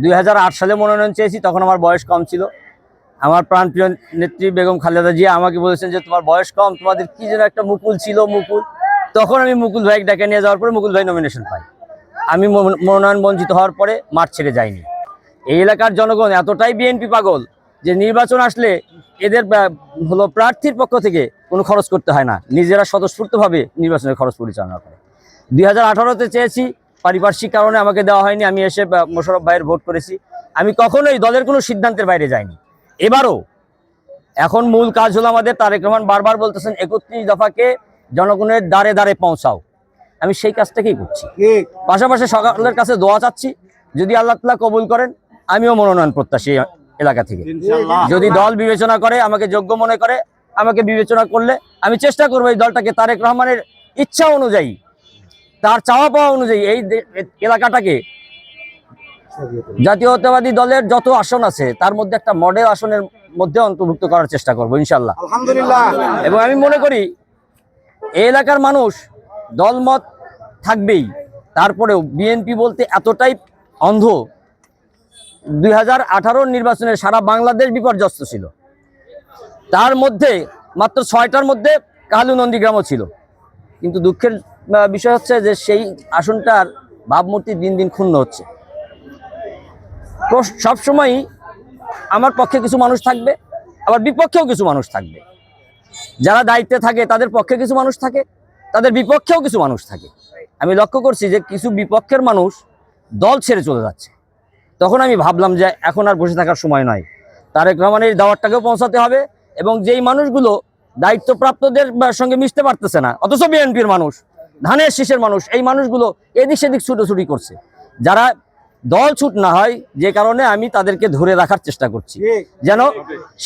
দুই হাজার আট সালে মনোনয়ন চেয়েছি, তখন আমার বয়স কম ছিল। আমার প্রাণপ্রিয় নেত্রী বেগম খালেদা জিয়া আমাকে বলেছেন যে, তোমার বয়স কম, তোমাদের কি যেন একটা মুকুল ছিল, মুকুল। তখন আমি মুকুল ভাইকে ডেকে নিয়ে যাওয়ার পরে মুকুল ভাই নমিনেশন পাই আমি মনো- মনোনয়ন বঞ্চিত হওয়ার পরে মাঠ ছেড়ে যাইনি। এই এলাকার জনগণ এতটাই বিএনপি পাগল যে, নির্বাচন আসলে এদের হলো প্রার্থীর পক্ষ থেকে কোনো খরচ করতে হয় না। নিজেরা স্বতঃস্ফূর্তভাবে নির্বাচনের খরচ পরিচালনা করে। দুই হাজার চেয়েছি পারিপার্শ্বিক কারণে আমাকে দেওয়া হয়নি আমি এসে বা, মোশাররফ ভাইয়ের ভোট করেছি। আমি কখনোই দলের কোনো সিদ্ধান্তের বাইরে যাইনি। এবারও এখন মূল কাজ হলো আমাদের তারেক রহমান বারবার বলতেছেন একত্রিশ দফাকে জনগণের দ্বারে দ্বারে পৌঁছাও। আমি সেই কাজটাকেই করছি? পাশাপাশি সকালের কাছে দোয়া চাচ্ছি যদি আল্লাহ তালা কবুল করেন আমিও মনোনয়ন প্রত্যাশী এলাকা থেকে। যদি দল বিবেচনা করে আমাকে যোগ্য মনে করে আমাকে বিবেচনা করলে আমি চেষ্টা করব এই দলটাকে তারেক রহমানের ইচ্ছা অনুযায়ী তার চাওয়া পাওয়া অনুযায়ী এই এলাকাটাকে জাতীয়তাবাদী দলের যত আসন আছে তার মধ্যে একটা মডেল আসনের মধ্যে অন্তর্ভুক্ত করার চেষ্টা করব ইনশাল্লাহ আলহামদুলিল্লাহ। এবং আমি মনে করি এই এলাকার মানুষ দলমত থাকবেই তারপরেও বিএনপি বলতে এতটাই অন্ধ দুই হাজার নির্বাচনে সারা বাংলাদেশ বিপর্যস্ত ছিল। তার মধ্যে মাত্র ছয়টার মধ্যে কালু নন্দীগ্রামও ছিল। কিন্তু দুঃখের বিষয় হচ্ছে যে সেই আসনটার ভাবমূর্তি দিন দিন ক্ষুণ্ণ হচ্ছে। সবসময়ই আমার পক্ষে কিছু মানুষ থাকবে, আবার বিপক্ষেও কিছু মানুষ থাকবে। যারা দায়িত্বে থাকে, তাদের পক্ষে কিছু মানুষ থাকে, তাদের বিপক্ষেও কিছু মানুষ থাকে। আমি লক্ষ্য করছি যে কিছু বিপক্ষের মানুষ দল ছেড়ে চলে যাচ্ছে। তখন আমি ভাবলাম যে এখন আর বসে থাকার সময় নয়। তারেক রহমানের এই দাওয়াতটাকেও পৌঁছাতে হবে এবং যেই মানুষগুলো দায়িত্বপ্রাপ্তদের সঙ্গে মিশতে পারতেছে না, অথচ বিএনপির মানুষ ধানের শীষের মানুষ এই মানুষগুলো এদিক সেদিক ছুটোছুটি করছে। যারা দল ছুট না হয় যে কারণে আমি তাদেরকে ধরে রাখার চেষ্টা করছি। যেন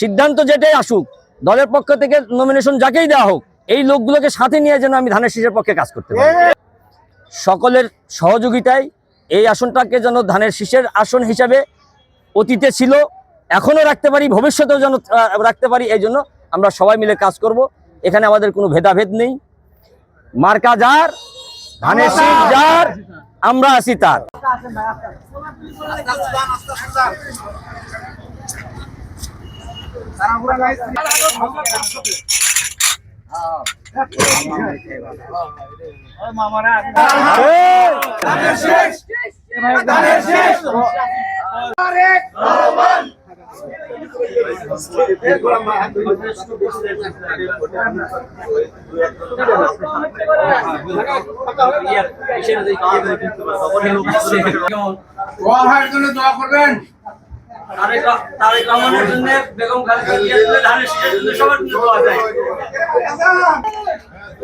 সিদ্ধান্ত যেটাই আসুক দলের পক্ষ থেকে নমিনেশন যাকেই দেওয়া হোক এই লোকগুলোকে সাথে নিয়ে যেন আমি ধানের শীষের পক্ষে কাজ করতে পারি। সকলের সহযোগিতায় এই আসনটাকে যেন ধানের শীষের আসন হিসাবে অতীতে ছিল এখনও রাখতে পারি ভবিষ্যতেও যেন রাখতে পারি এই জন্য আমরা সবাই মিলে কাজ করব। এখানে আমাদের কোনো ভেদাভেদ নেই। মার্কা যার ধানের শীষ। যার আমরা আছি তার জন্য দোয়া করবেন। জন্য বেগম খালেদা জিয়ার জন্য ধানের শীষের জন্য সবার দোয়া চাই।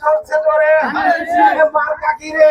চলছে জোরে মার কাকি রে